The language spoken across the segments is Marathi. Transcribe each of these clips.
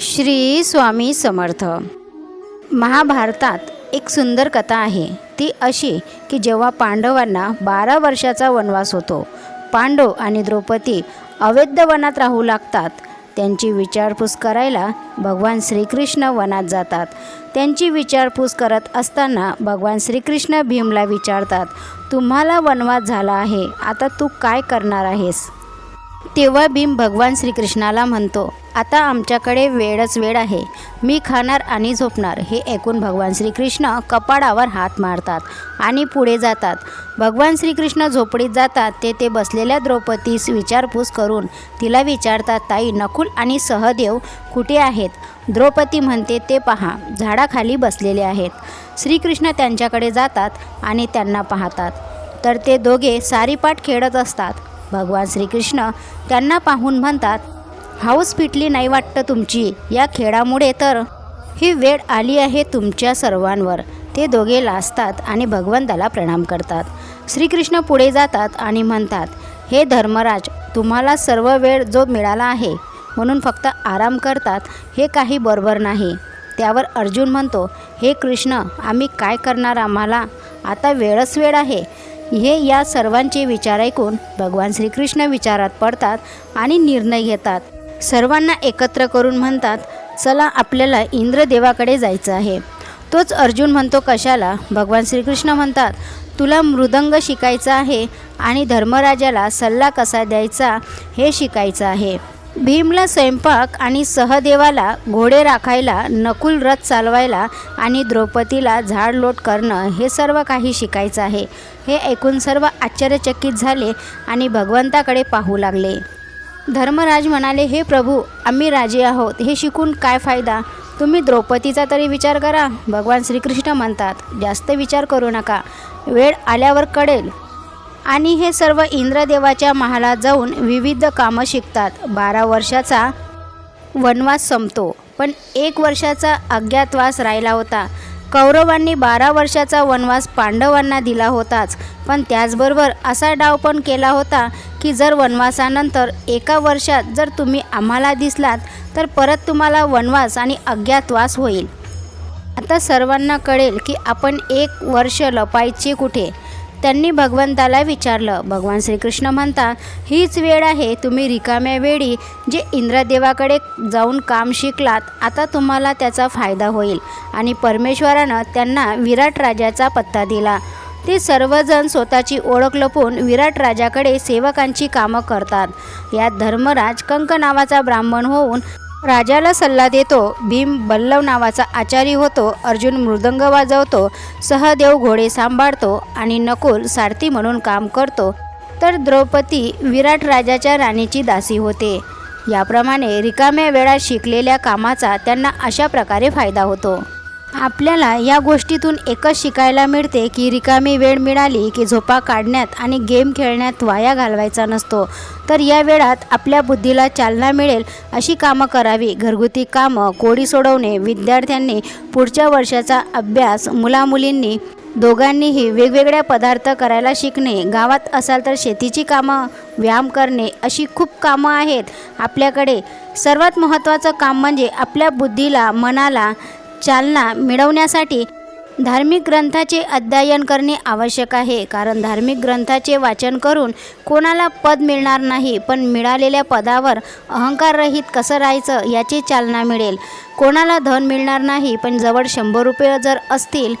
श्री स्वामी समर्थ. महाभारतात एक सुंदर कथा आहे. ती अशी की जेव्हा पांडवांना बारा वर्षाचा वनवास होतो पांडव आणि द्रौपदी अवैध वनात राहू लागतात. त्यांची विचारपूस करायला भगवान श्रीकृष्ण वनात जातात. त्यांची विचारपूस करत असताना भगवान श्रीकृष्ण भीमला विचारतात तुम्हाला वनवास झाला आहे. आता तू काय करणार आहेस? तेव्हा भीम भगवान श्रीकृष्णाला म्हणतो आता आमच्याकडे वेळच वेळ आहे. मी खाणार आणि झोपणार. हे ऐकून भगवान श्रीकृष्ण कपाडावर हात मारतात आणि पुढे जातात. भगवान श्रीकृष्ण झोपडीत जातात ते ते बसलेल्या द्रौपदीस विचारपूस करून तिला विचारतात ताई नकुल आणि सहदेव कुठे आहेत? द्रौपदी म्हणते ते पहा झाडाखाली बसलेले आहेत. श्रीकृष्ण त्यांच्याकडे जातात आणि त्यांना पाहतात. तर ते दोघे सारीपाठ खेळत असतात. भगवान श्रीकृष्ण त्यांना पाहून म्हणतात हाऊस पिटली नाही वाटतं तुमची या खेळामुळे तर ही वेळ आली आहे तुमच्या सर्वांवर. ते दोघे लाजतात आणि भगवंताला प्रणाम करतात. श्रीकृष्ण पुढे जातात आणि म्हणतात हे धर्मराज तुम्हाला सर्व वेळ जो मिळाला आहे म्हणून फक्त आराम करतात हे काही बरोबर नाही. त्यावर अर्जुन म्हणतो हे कृष्ण आम्ही काय करणार आम्हाला? आता वेळच वेळ आहे. हे या सर्वांचे विचार ऐकून भगवान श्रीकृष्ण विचारात पडतात आणि निर्णय घेतात. सर्वांना एकत्र करून म्हणतात चला आपल्याला इंद्रदेवाकडे जायचं आहे. तोच अर्जुन म्हणतो कशाला? भगवान श्रीकृष्ण म्हणतात तुला मृदंग शिकायचा आहे आणि धर्मराजाला सल्ला कसा द्यायचा हे शिकायचं आहे. भीमला स्वयंपाक आणि सहदेवाला घोडे राखायला नकुल रथ चालवायला आणि द्रौपदीला झाडलोट करणं हे सर्व काही शिकायचं आहे. हे ऐकून सर्व आश्चर्यचकित झाले आणि भगवंताकडे पाहू लागले. धर्मराज म्हणाले हे प्रभू आम्ही राजे आहोत. हे शिकून काय फायदा? तुम्ही द्रौपदीचा तरी विचार करा. भगवान श्रीकृष्ण म्हणतात जास्त विचार करू नका. वेळ आल्यावर कळेल. आणि हे सर्व इंद्रदेवाच्या महालात जाऊन विविध कामं शिकतात. बारा वर्षाचा वनवास संपतो. पण एक वर्षाचा अज्ञातवास राहिला होता. कौरवांनी बारा वर्षाचा वनवास पांडवांना दिला होताच. पण त्याचबरोबर असा डाव पण केला होता की जर वनवासानंतर एका वर्षात जर तुम्ही आम्हाला दिसलात तर परत तुम्हाला वनवास आणि अज्ञातवास होईल. आता सर्वांना कळेल की आपण एक वर्ष लपायचे कुठे? त्यांनी भगवंताला विचारलं. भगवान श्रीकृष्ण म्हणतात हीच वेळ आहे तुम्ही रिकाम्या वेळी जे इंद्रदेवाकडे जाऊन काम शिकलात आता तुम्हाला त्याचा फायदा होईल. आणि परमेश्वरानं त्यांना विराट राजाचा पत्ता दिला. ते सर्वजण स्वतःची ओळख लपवून विराट राजाकडे सेवकांची कामं करतात. यात धर्मराज कंक नावाचा ब्राह्मण होऊन राजाला सल्ला देतो. भीम बल्लव नावाचा आचारी होतो. अर्जुन मृदंग वाजवतो. सहदेव घोडे सांभाळतो आणि नकुल सारथी म्हणून काम करतो. तर द्रौपदी विराट राजाच्या राणीची दासी होते. याप्रमाणे रिकाम्या वेळात शिकलेल्या कामाचा त्यांना अशा प्रकारे फायदा होतो. आपल्याला या गोष्टीतून एकच शिकायला मिळते की रिकामी वेळ मिळाली की झोपा काढण्यात आणि गेम खेळण्यात वाया घालवायचा नसतो. तर या वेळात आपल्या बुद्धीला चालना मिळेल अशी कामं करावी. घरगुती कामं कोडी सोडवणे विद्यार्थ्यांनी पुढच्या वर्षाचा अभ्यास मुलामुलींनी दोघांनीही वेगवेगळ्या पदार्थ करायला शिकणे गावात असाल तर शेतीची कामं व्यायाम करणे अशी खूप कामं आहेत. आपल्याकडे सर्वात महत्त्वाचं काम म्हणजे आपल्या बुद्धीला मनाला चालना मिळवण्यासाठी धार्मिक ग्रंथाचे अध्ययन करणे आवश्यक आहे. कारण धार्मिक ग्रंथाचे वाचन करून कोणाला पद मिळणार नाही पण मिळालेल्या पदावर अहंकाररहित कसं राहायचं याची चालना मिळेल. कोणाला धन मिळणार नाही पण जवळ शंभर रुपये जर असतील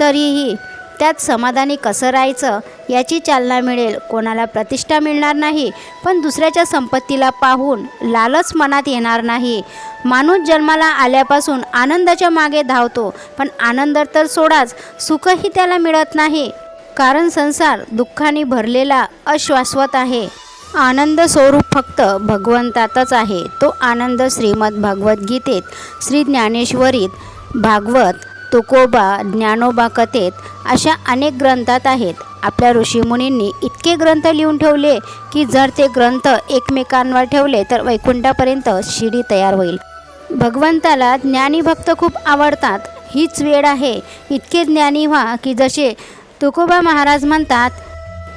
तरीही त्यात समाधानी कसं राहायचं याची चालना मिळेल. कोणाला प्रतिष्ठा मिळणार नाही पण दुसऱ्याच्या संपत्तीला पाहून लालच मनात येणार नाही. माणूस जन्माला आल्यापासून आनंदाच्या मागे धावतो पण आनंद तर सोडाच सुखही त्याला मिळत नाही. कारण संसार दुःखाने भरलेला अश्वाश्वत आहे. आनंद स्वरूप फक्त भगवंतातच आहे. तो आनंद श्रीमद भगवद्गीतेत श्री ज्ञानेश्वरीत भागवत तुकोबा ज्ञानोबा कथेत अशा अनेक ग्रंथात आहेत. आपल्या ऋषीमुनींनी इतके ग्रंथ लिहून ठेवले की जर ते ग्रंथ एकमेकांवर ठेवले तर वैकुंठापर्यंत शिडी तयार होईल. भगवंताला ज्ञानी भक्त खूप आवडतात. हीच वेळ आहे. इतके ज्ञानी व्हा की जसे तुकोबा महाराज म्हणतात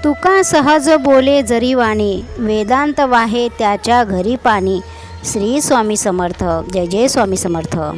तुका सहज बोले जरी वाणी वेदांत वाहे त्याच्या घरी पाणी. श्री स्वामी समर्थ. जय जय स्वामी समर्थ.